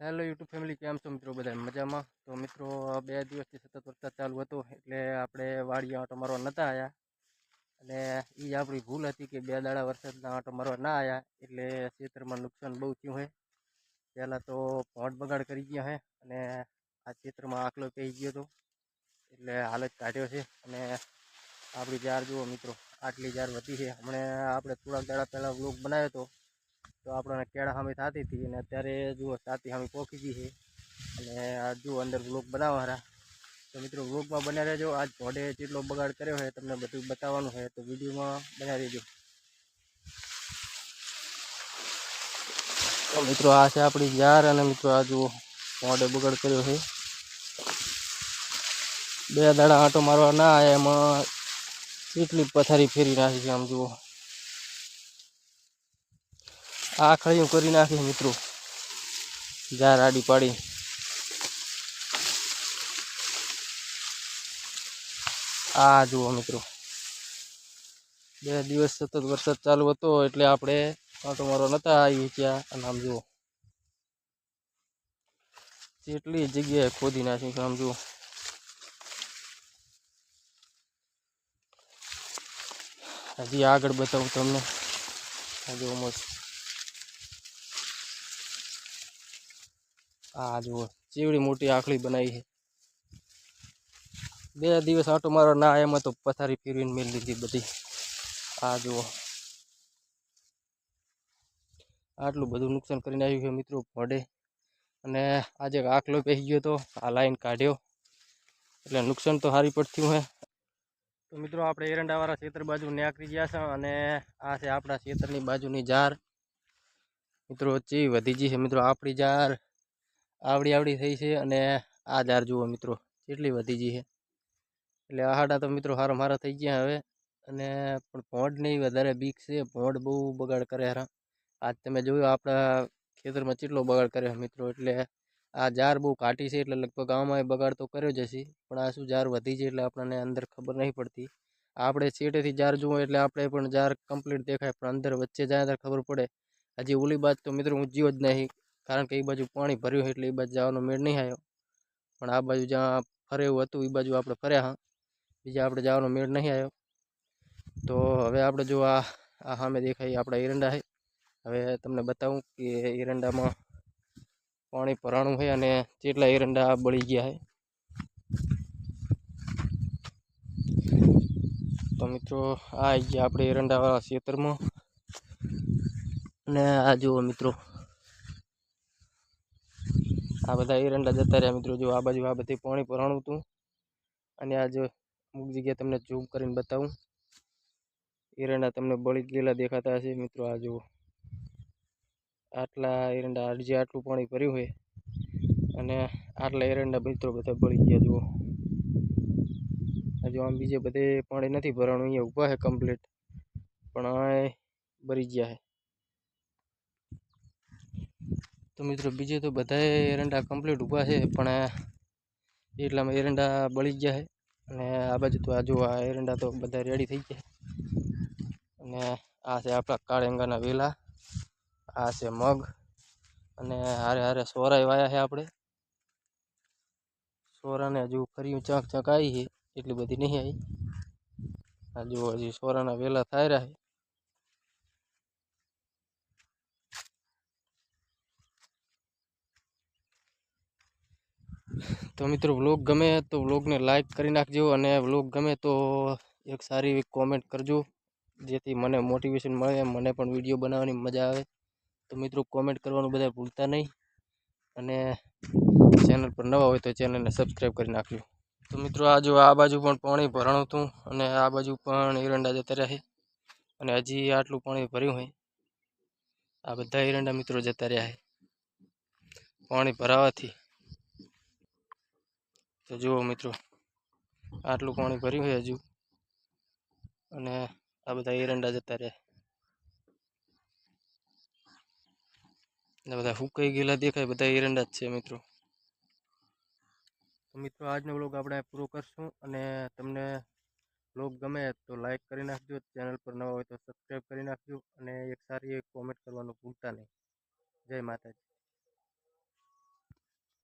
Hello YouTube family કેમ છો મિત્રો? બધા મજામાં? તો મિત્રો બે દિવસથી સતત વરસાદ ચાલુ હતો, એટલે આપણે વાડીએ આંટો મારવા નહોતા આવ્યા અને એ આપણી ભૂલ હતી કે બે દાડા વરસાદના આંટો મારવા ના આવ્યા એટલે ખેતરમાં નુકસાન બહુ થયું છે પહેલાં તો પોટ બગાડ કરી ગયા હે, અને આ ખેતરમાં આકલો કહી ગયો હતો, એટલે હાલત કાઢ્યો છે. અને આપણી જાર જુઓ મિત્રો, આટલી જાર વધી છે. હમણાં આપણે થોડાક દાડા પહેલાં વ્લોગ બનાવ્યો હતો તો આપણને કેળા સામે થતી હતી અને અત્યારે જુઓ સાતી સામે પોખી ગઈ છે. અને આ જુઓ અંદર બ્લોક બનાવવાના. તો મિત્રો વ્લોગમાં બન્યા રહેજો. આજ ભોડે જેટલો બગાડ કર્યો હોય તમને બધું બતાવવાનું છે. તો વિડીયોમાં બન્યા રહેજો. તો મિત્રો આ છે આપણી જાર અને મિત્રો આ જુઓ ભોડે બગાડ કર્યો છે. બે દાડા આંટો મારવા ના આવ્યા એમાં કેટલી પથારી ફેરી નાખી છે આમ જુઓ. આ ખળિયું કરી નાખી મિત્રો. જાર આડી પાડી. આ જુઓ મિત્રો. બે દિવસ સતત વરસાદ ચાલુ હતો એટલે આપણે આંટો મારો નતા આવી ગયા અને આમ જુઓ. કેટલી જગ્યાએ ખોદી નાખી આમ જુઓ. હજી આગળ બતાવું તમને. જુઓ મસ્ત. આ જુઓ, ચીવડી મોટી આખલી બનાવી છે. બે દિવસ આટો મારો ના, એમાં તો પથારી ફેરવીને મેળ લીધી બધી. આ જુઓ. આટલું બધું નુકસાન કરીને આવ્યું છે મિત્રો, ભોડે. અને આજે આખલો બેસી ગયો તો આ લાઈન કાઢ્યો. એટલે નુકસાન તો સારી પડતું હે. તો મિત્રો, આપણે એરંડાવાળા ખેતર બાજુ નેકરી ગયા છે અને આ છે આપણા ખેતરની બાજુની જાર. મિત્રો ચી વધી ગઈ છે મિત્રો, આપણી જાર. આવડી આવડી થઈ છે અને આ ઝાર જુઓ મિત્રો, કેટલી વધી ગઈ છે. એટલે આહાડા તો મિત્રો હારા મારા થઈ ગયા હવે, અને પણ ભોંડ નહીં વધારે, બીક છે. ભોંડ બહુ બગાડ કરે હારા. આજ તમે જોયું આપણા ખેતરમાં કેટલો બગાડ કર્યો મિત્રો, એટલે આ ઝાર બહુ કાટી છે, એટલે લગભગ આમાં બગાડ તો કર્યો જ હશે. પણ આ શું ઝાર વધી છે એટલે આપણને અંદર ખબર નહીં પડતી. આપણે છેટેથી ઝાર જુઓ એટલે આપણે પણ ઝાર કમ્પ્લીટ દેખાય, પણ અંદર વચ્ચે જાય ત્યારે ખબર પડે. હજી ઓલી બાજ તો મિત્રો જીવ જ નહીં. કારણ કે એ બાજુ પાણી ભર્યું એટલે એ બાજુ જવાનો મેળ નહીં આવ્યો પણ આ બાજુ જ્યાં ફરે હતું એ બાજુ આપણે ફર્યા હા. બીજા આપણે જવાનો મેળ નહીં આવ્યો તો હવે આપણે જો આ આ સામે દેખાય આપણા એરંડા છે. હવે તમને બતાવું કે એરંડામાં પાણી ભરાણું છે અને કેટલા એરંડા બળી ગયા છે. તો મિત્રો, આ આવી આપણે એરંડાવાળા ખેતરમાં. અને આ જુઓ મિત્રો આ બધા એરંડા જતા રહ્યા મિત્રો જો આ બાજુ આ બધી પાણી ભરાણું હતું. અને આ જો અમુક જગ્યાએ તમને ઝૂમ કરીને બતાવું. એરંડા તમને બળી ગયેલા દેખાતા હશે મિત્રો આ જુઓ. આટલા એરંડા જે આટલું પાણી ભર્યું હોય અને આટલા એરંડા મિત્રો બધા બળી ગયા જુઓ. હજુ આમ બીજે બધે પાણી નથી ભરાણું, અહીંયા ઊભા છે કમ્પ્લીટ પણ અહીં ભરી ગયા છે. તો મિત્રો, બીજે તો બધાએ એરંડા કમ્પ્લીટ ઊભા છે, પણ એટલામાં એરંડા બળી ગયા છે. અને આ બાજુ તો આજુ આ એરંડા તો બધા રેડી થઈ ગયા અને આ છે આપણા કાળેંગાના વેલા, આ છે મગ, અને હારે હારે સોરાય વાયા છે આપણે. સોરાને હજુ ફરી ચાંક ચાંક આવી છે, એટલી બધી નહીં આવી. હજુ હજી સોરાના વેલા થાય રહ્યા છે. તો મિત્રો વ્લોગ ગમે તો વ્લોગને લાઇક કરી નાખજો અને વ્લોગ ગમે તો એક સારી એવી કોમેન્ટ કરજો, જેથી મને મોટિવેશન મળે, મને પણ વીડિયો બનાવવાની મજા આવે. તો મિત્રો કોમેન્ટ કરવાનું બધા ભૂલતા નહીં અને ચેનલ પર નવા હોય તો ચેનલને સબસ્ક્રાઈબ કરી નાખજો. તો મિત્રો, આ જો આ બાજુ પણ પાણી ભરાણું હતું અને આ બાજુ પણ એરંડા જતા રહ્યા અને હજી આટલું પાણી ભર્યું હોય. આ બધા એરંડા મિત્રો જતા રહ્યા છે. પાણી ભરાવાથી તો જુઓ મિત્રો, આટલું પાણી ભર્યું છે હજુ. અને આ બધા એરંડા જતા રહ્યા. ને બધા હુકાઈ ગયેલા દેખાય, બધા એરંડા જ છે મિત્રો. તો મિત્રો, આજનો બ્લોગ આપણે પૂરો કરશું અને તમને બ્લોગ ગમે તો લાઇક કરી નાખજો, ચેનલ પર નવા હોય તો સબસ્ક્રાઈબ કરી નાખજો અને એક સારી એક કોમેન્ટ કરવાનું ભૂલતા નહીં. જય માતાજી.